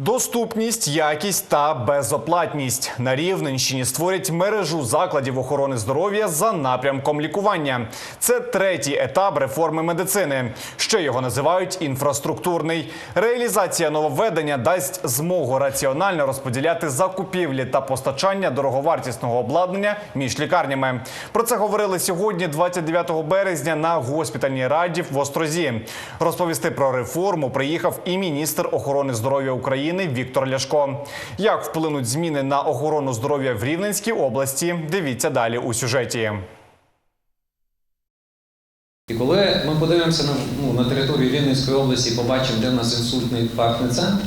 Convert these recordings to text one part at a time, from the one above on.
Доступність, якість та безоплатність на Рівненщині створять мережу закладів охорони здоров'я за напрямком лікування. Це третій етап реформи медицини. Ще його називають інфраструктурний. Реалізація нововведення дасть змогу раціонально розподіляти закупівлі та постачання дороговартісного обладнання між лікарнями. Про це говорили сьогодні, 29 березня, на госпітальній раді в Острозі. Розповісти про реформу приїхав і міністр охорони здоров'я України Віктор Ляшко. Як вплинуть зміни на охорону здоров'я в Рівненській області? Дивіться далі у сюжеті. І коли ми подивимося на, ну, на територію Рівненської області, побачимо, де в нас інсультний інфарктний центр,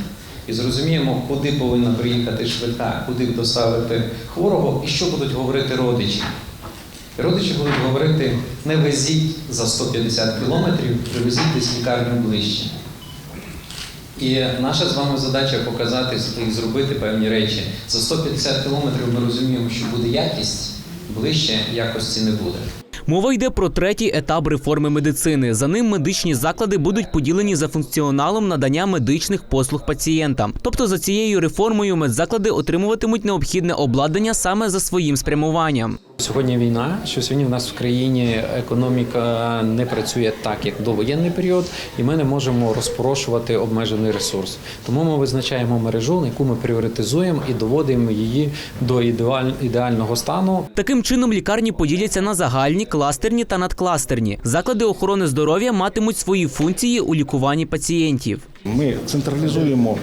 і зрозуміємо, куди повинна приїхати швидка, куди доставити хворого і що будуть говорити родичі. Родичі будуть говорити: не везіть за 150 кілометрів, привезіть десь лікарню ближче. І наша з вами задача показати і зробити певні речі. За 150 кілометрів ми розуміємо, що буде якість, ближче якості не буде. Мова йде про третій етап реформи медицини. За ним медичні заклади будуть поділені за функціоналом надання медичних послуг пацієнтам. Тобто за цією реформою медзаклади отримуватимуть необхідне обладнання саме за своїм спрямуванням. Сьогодні війна, що сьогодні в нас в країні економіка не працює так, як до воєнний період, і ми не можемо розпорошувати обмежений ресурс. Тому ми визначаємо мережу, яку ми пріоритизуємо і доводимо її до ідеаль- ідеального стану. Таким чином лікарні поділяться на загальні, кластерні та надкластерні. Заклади охорони здоров'я матимуть свої функції у лікуванні пацієнтів. Ми централізуємо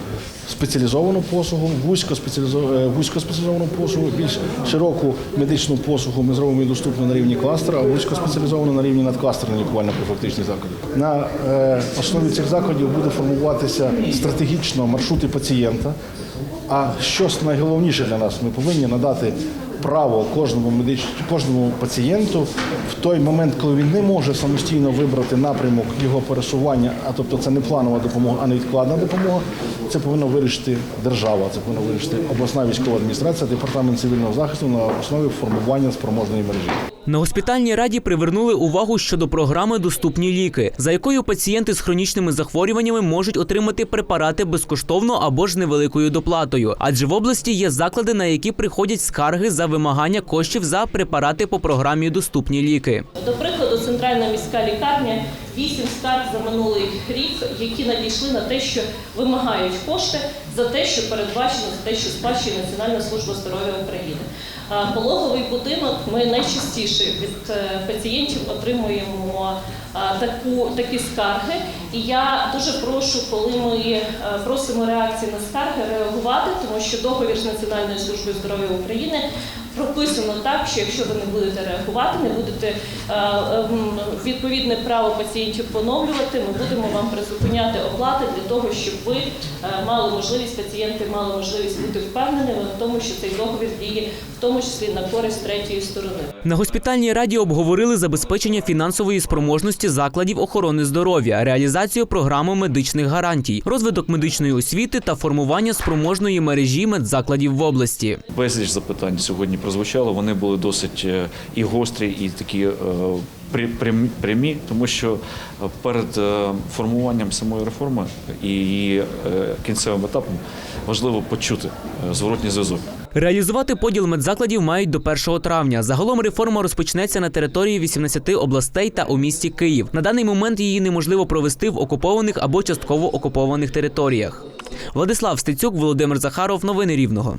спеціалізовану послугу, е, вузькоспеціалізовану послугу, більш широку медичну послугу ми зробимо доступну на рівні кластера, а вузькоспеціалізовану на рівні надкластерних лікувально-профілактичних закладів. На е, основі цих закладів буде формуватися стратегічно маршрути пацієнта. А що найголовніше для нас, ми повинні надати право кожному медич... кожному пацієнту в той момент, коли він не може самостійно вибрати напрямок його пересування, а тобто це не планова допомога, а невідкладна допомога. Це повинна вирішити держава, це повинна вирішити обласна військова адміністрація, департамент цивільного захисту на основі формування спроможної мережі. На госпітальній раді привернули увагу щодо програми Доступні ліки, за якою пацієнти з хронічними захворюваннями можуть отримати препарати безкоштовно або ж невеликою доплатою. Адже в області є заклади, на які приходять скарги за вимагання коштів за препарати по програмі Доступні ліки. До центральна міська лікарня вісім скарг за минулий рік, які надійшли на те, що вимагають кошти за те, що передбачено, за те, що сплачує Національна служба здоров'я України. Пологовий будинок ми найчастіше від е, пацієнтів отримуємо таку такі скарги. І я дуже прошу, коли ми е, просимо реакції на скарги, реагувати, тому що договір з Національною службою здоров'я України прописано так, що якщо ви не будете реагувати, не будете е, ем, відповідне право пацієнтів поновлювати, ми будемо вам призупиняти оплати для того, щоб ви е, мали можливість, пацієнти мали можливість бути впевненими в тому, що цей договір діє в тому числі на користь третьої сторони. На госпітальній раді обговорили забезпечення фінансової спроможності закладів охорони здоров'я, реалізацію програми медичних гарантій, розвиток медичної освіти та формування спроможної мережі медзакладів в області. Безліч запитань сьогодні прозвучало. Вони були досить е, і гострі, і такі е, прямі, тому що е, перед формуванням самої реформи і її кінцевим етапом важливо почути зворотній зв'язок. Реалізувати поділ медзакладів мають до 1 травня. Загалом реформа розпочнеться на території 18 областей та у місті Київ. На даний момент її неможливо провести в окупованих або частково окупованих територіях. Владислав Стецюк, Володимир Захаров. Новини Рівного.